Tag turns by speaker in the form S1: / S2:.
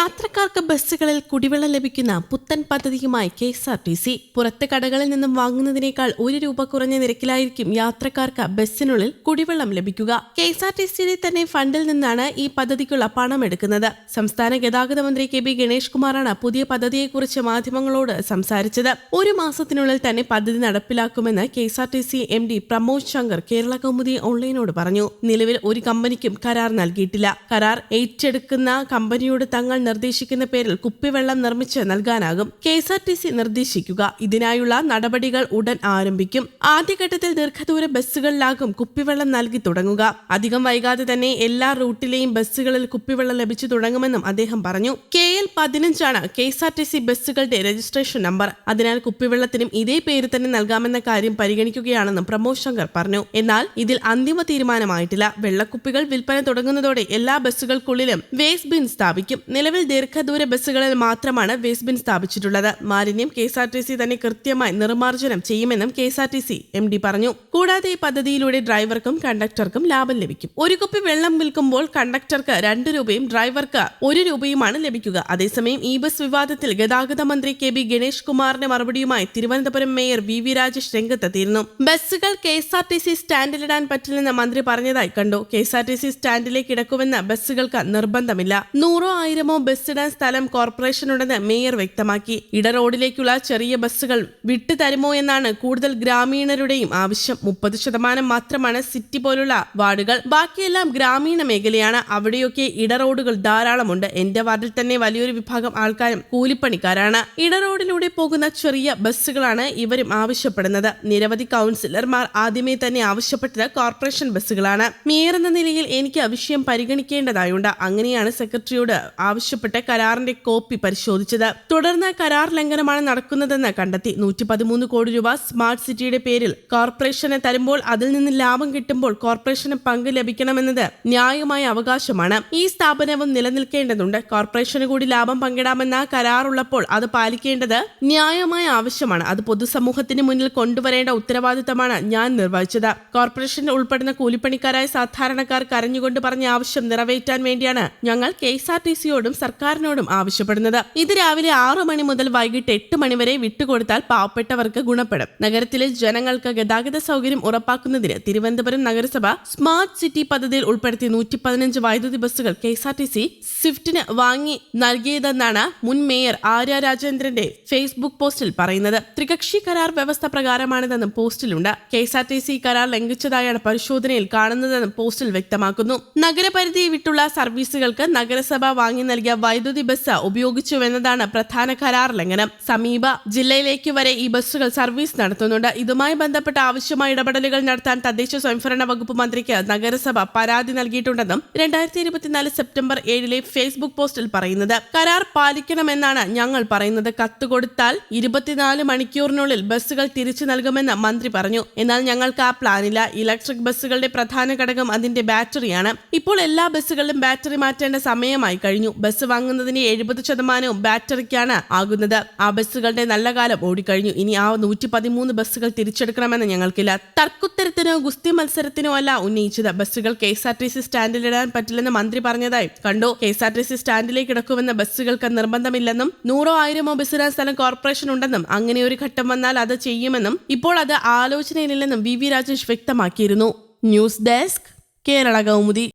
S1: യാത്രക്കാർക്ക് ബസ്സുകളിൽ കുടിവെള്ളം ലഭിക്കുന്ന പുത്തൻ പദ്ധതിയുമായി K S R T C. പുറത്ത് കടകളിൽ നിന്നും വാങ്ങുന്നതിനേക്കാൾ ഒരു രൂപ കുറഞ്ഞ നിരക്കിലായിരിക്കും യാത്രക്കാർക്ക് ബസ്സിനുള്ളിൽ കുടിവെള്ളം ലഭിക്കുക. കെ എസ് ആർ ടി സിയുടെ തന്നെ ഫണ്ടിൽ നിന്നാണ് ഈ പദ്ധതിക്കുള്ള പണം എടുക്കുന്നത്. സംസ്ഥാന ഗതാഗത മന്ത്രി കെ ബി ഗണേഷ് കുമാറാണ് പുതിയ പദ്ധതിയെക്കുറിച്ച് മാധ്യമങ്ങളോട് സംസാരിച്ചത്. ഒരു മാസത്തിനുള്ളിൽ തന്നെ പദ്ധതി നടപ്പിലാക്കുമെന്ന് K S R T C M D Pramod Shankar Kerala Kaumudi ഓൺലൈനോട് പറഞ്ഞു. നിലവിൽ ഒരു കമ്പനിക്കും കരാർ നൽകിയിട്ടില്ല. കരാർ ഏറ്റെടുക്കുന്ന കമ്പനിയോട് തങ്ങൾ നിർദ്ദേശിക്കുന്ന പേരിൽ കുപ്പിവെള്ളം നിർമ്മിച്ച് നൽകാനാകും. K S R T C നിർദ്ദേശിക്കുക. ഇതിനായുള്ള നടപടികൾ ഉടൻ ആരംഭിക്കും. ആദ്യഘട്ടത്തിൽ ദീർഘദൂര ബസ്സുകളിലാകും കുപ്പിവെള്ളം നൽകി തുടങ്ങുക. അധികം വൈകാതെ തന്നെ എല്ലാ റൂട്ടിലെയും ബസ്സുകളിൽ കുപ്പിവെള്ളം ലഭിച്ചു തുടങ്ങുമെന്നും അദ്ദേഹം പറഞ്ഞു. K L പതിനഞ്ചാണ് K S R T C ബസ്സുകളുടെ രജിസ്ട്രേഷൻ നമ്പർ. അതിനാൽ കുപ്പിവെള്ളത്തിനും ഇതേ പേര് തന്നെ നൽകാമെന്ന കാര്യം പരിഗണിക്കുകയാണെന്നും പ്രമോദ് ശങ്കർ പറഞ്ഞു. എന്നാൽ ഇതിൽ അന്തിമ തീരുമാനമായിട്ടില്ല. വെള്ളക്കുപ്പികൾ വിൽപ്പന തുടങ്ങുന്നതോടെ എല്ലാ ബസ്സുകൾക്കുള്ളിലും വേസ്റ്റ് ബിൻ സ്ഥാപിക്കും. നിലവിൽ ദീർഘദൂര ബസ്സുകളിൽ മാത്രമാണ് വേസ്റ്റ് ബിൻ സ്ഥാപിച്ചിട്ടുള്ളത്. മാലിന്യം K S R T C തന്നെ കൃത്യമായി നിർമ്മാർജനം ചെയ്യുമെന്നും K S R T C M D പറഞ്ഞു. കൂടാതെ ഈ പദ്ധതിയിലൂടെ ഡ്രൈവർക്കും കണ്ടക്ടർക്കും ലാഭം ലഭിക്കും. ഒരു കുപ്പി വെള്ളം വിൽക്കുമ്പോൾ കണ്ടക്ടർക്ക് രണ്ട് രൂപയും ഡ്രൈവർക്ക് ഒരു രൂപയുമാണ് ലഭിക്കുക. അതേസമയം ഈ ബസ് വിവാദത്തിൽ ഗതാഗത മന്ത്രി കെ ബി ഗണേഷ് കുമാറിന്റെ മറുപടിയുമായി Thiruvananthapuram mayor V V Rajesh രംഗത്തെത്തിയിരുന്നു. ബസ്സുകൾ K S R T C സ്റ്റാൻഡിലിടാൻ പറ്റില്ലെന്ന് മന്ത്രി പറഞ്ഞതായി കണ്ടു. K S R T C സ്റ്റാൻഡിലേക്ക് ഇടക്കുമെന്ന് ബസ്സുകൾക്ക് നിർബന്ധമില്ല. നൂറോ ആയിരമോ ബസ് ഇടാൻ സ്ഥലം കോർപ്പറേഷനുണ്ടെന്ന് മേയർ വ്യക്തമാക്കി. ഇട റോഡിലേക്കുള്ള ചെറിയ ബസ്സുകൾ വിട്ടുതരുമോ എന്നാണ് കൂടുതൽ ഗ്രാമീണരുടെയും ആവശ്യം. മുപ്പത് ശതമാനം മാത്രമാണ് സിറ്റി പോലുള്ള വാർഡുകൾ. ബാക്കിയെല്ലാം ഗ്രാമീണ മേഖലയാണ്. അവിടെയൊക്കെ ഇട റോഡുകൾ ധാരാളമുണ്ട്. എന്റെ വാർഡിൽ തന്നെ വലിയൊരു വിഭാഗം ആൾക്കാരും കൂലിപ്പണിക്കാരാണ്. ഇട റോഡിലൂടെ പോകുന്ന ചെറിയ ബസ്സുകളാണ് ഇവരും ആവശ്യപ്പെടുന്നത്. നിരവധി കൗൺസിലർമാർ ആദ്യമേ തന്നെ ആവശ്യപ്പെട്ടത് കോർപ്പറേഷൻ ബസ്സുകളാണ്. മേയർ എന്ന നിലയിൽ എനിക്ക് വിഷയം പരിഗണിക്കേണ്ടതായുണ്ട്. അങ്ങനെയാണ് സെക്രട്ടറിയോട് ആവശ്യപ്പെട്ട് കരാറിന്റെ കോപ്പി പരിശോധിച്ചത്. തുടർന്ന് കരാർ ലംഘനമാണ് നടക്കുന്നതെന്ന് കണ്ടെത്തി. നൂറ്റി പതിമൂന്ന് കോടി രൂപ സ്മാർട്ട് സിറ്റിയുടെ പേരിൽ കോർപ്പറേഷന് തരുമ്പോൾ അതിൽ നിന്ന് ലാഭം കിട്ടുമ്പോൾ കോർപ്പറേഷന് പങ്ക് ലഭിക്കണമെന്നത് ന്യായമായ അവകാശമാണ്. ഈ സ്ഥാപനവും നിലനിൽക്കേണ്ടതുണ്ട്. കോർപ്പറേഷന് കൂടി ലാഭം പങ്കിടാമെന്ന കരാറുള്ളപ്പോൾ അത് പാലിക്കേണ്ടത് ന്യായമായ ആവശ്യമാണ്. അത് പൊതുസമൂഹത്തിന് മുന്നിൽ കൊണ്ടുവരേണ്ട ഉത്തരവാദിത്തമാണ് ഞാൻ നിർവഹിച്ചത്. കോർപ്പറേഷനിൽ ഉൾപ്പെടുന്ന കൂലിപ്പണിക്കാരായ സാധാരണക്കാർ കരഞ്ഞുകൊണ്ട് പറഞ്ഞ ആവശ്യം നിറവേറ്റാൻ വേണ്ടിയാണ് ഞങ്ങൾ കെ എസ് ആർ ടി സിയോടും സർക്കാരിനോടും ആവശ്യപ്പെടുന്നത്. ഇത് രാവിലെ ആറു മണി മുതൽ വൈകിട്ട് എട്ട് മണി വരെ വിട്ടുകൊടുത്താൽ പാവപ്പെട്ടവർക്ക് ഗുണപ്പെടും. നഗരത്തിലെ ജനങ്ങൾക്ക് ഗതാഗത സൗകര്യം ഉറപ്പാക്കുന്നതിന് തിരുവനന്തപുരം നഗരസഭ സ്മാർട്ട് സിറ്റി പദ്ധതിയിൽ ഉൾപ്പെടുത്തി നൂറ്റി പതിനഞ്ച് വൈദ്യുതി ബസ്സുകൾ K S R T C സ്വിഫ്റ്റിന് വാങ്ങി നൽകിയതെന്നാണ് മുൻ മേയർ ആര്യ രാജേന്ദ്രന്റെ ഫേസ്ബുക്ക് പോസ്റ്റിൽ പറയുന്നത്. ത്രികക്ഷി കരാർ വ്യവസ്ഥ പ്രകാരമാണിതെന്നും പോസ്റ്റിലുണ്ട്. K S R T C കരാർ ലംഘിച്ചതായാണ് പരിശോധനയിൽ കാണുന്നതെന്നും പോസ്റ്റിൽ വ്യക്തമാക്കുന്നു. നഗരപരിധി വിട്ടുള്ള സർവീസുകൾക്ക് നഗരസഭ വാങ്ങി നൽകിയ വൈദ്യുതി ബസ് ഉപയോഗിച്ചുവെന്നതാണ് പ്രധാന കരാർ ലംഘനം. സമീപ ജില്ലയിലേക്ക് വരെ ഈ ബസ്സുകൾ സർവീസ് നടത്തുന്നുണ്ട്. ഇതുമായി ബന്ധപ്പെട്ട ആവശ്യമായ ഇടപെടലുകൾ നടത്താൻ തദ്ദേശ സ്വയംഭരണ വകുപ്പ് മന്ത്രിക്ക് നഗരസഭ പരാതി നൽകിയിട്ടുണ്ടെന്നും രണ്ടായിരത്തി ഇരുപത്തിനാല് സെപ്റ്റംബർ ഏഴിലെ ഫേസ്ബുക്ക് പോസ്റ്റിൽ പറയുന്നത്. കരാർ പാലിക്കണമെന്നാണ് ഞങ്ങൾ പറയുന്നത്. കത്ത് കൊടുത്താൽ ഇരുപത്തിനാല് മണിക്കൂറിനുള്ളിൽ ബസ്സുകൾ തിരിച്ചു നൽകുമെന്ന് മന്ത്രി പറഞ്ഞു. എന്നാൽ ഞങ്ങൾക്ക് ആ പ്ലാനില്ല. ഇലക്ട്രിക് ബസ്സുകളുടെ പ്രധാന ഘടകം അതിന്റെ ബാറ്ററിയാണ്. ഇപ്പോൾ എല്ലാ ബസ്സുകളിലും ബാറ്ററി മാറ്റേണ്ട സമയമായി കഴിഞ്ഞു. ബസ് വാങ്ങുന്നതിന്റെ എഴുപത് ശതമാനവും ബാറ്ററിക്കാണ് ആകുന്നത്. ആ ബസ്സുകളുടെ നല്ല കാലം ഓടിക്കഴിഞ്ഞു. ഇനി ആ നൂറ്റി പതിമൂന്ന് ബസ്സുകൾ തിരിച്ചെടുക്കണമെന്ന് ഞങ്ങൾക്കില്ല. തർക്കുത്തരത്തിനോ ഗുസ്തി മത്സരത്തിനോ അല്ല ഉന്നയിച്ചത്. ബസ്സുകൾ K S R T C സ്റ്റാൻഡിലിടാൻ പറ്റില്ലെന്ന് മന്ത്രി പറഞ്ഞതായി. കണ്ടു K S R T C സ്റ്റാൻഡിലേക്ക് ഇടക്കുമെന്ന ബസ്സുകൾക്ക് നിർബന്ധമില്ലെന്നും നൂറോ ആയിരമോ ബസ്സിടാൻ സ്ഥലം കോർപ്പറേഷൻ ഉണ്ടെന്നും അങ്ങനെ ഒരു ഘട്ടം വന്നാൽ അത് ചെയ്യുമെന്നും ഇപ്പോൾ അത് ആലോചനയിലില്ലെന്നും വി വി രാജേഷ് വ്യക്തമാക്കിയിരുന്നു. News desk Kerala Kaumudi.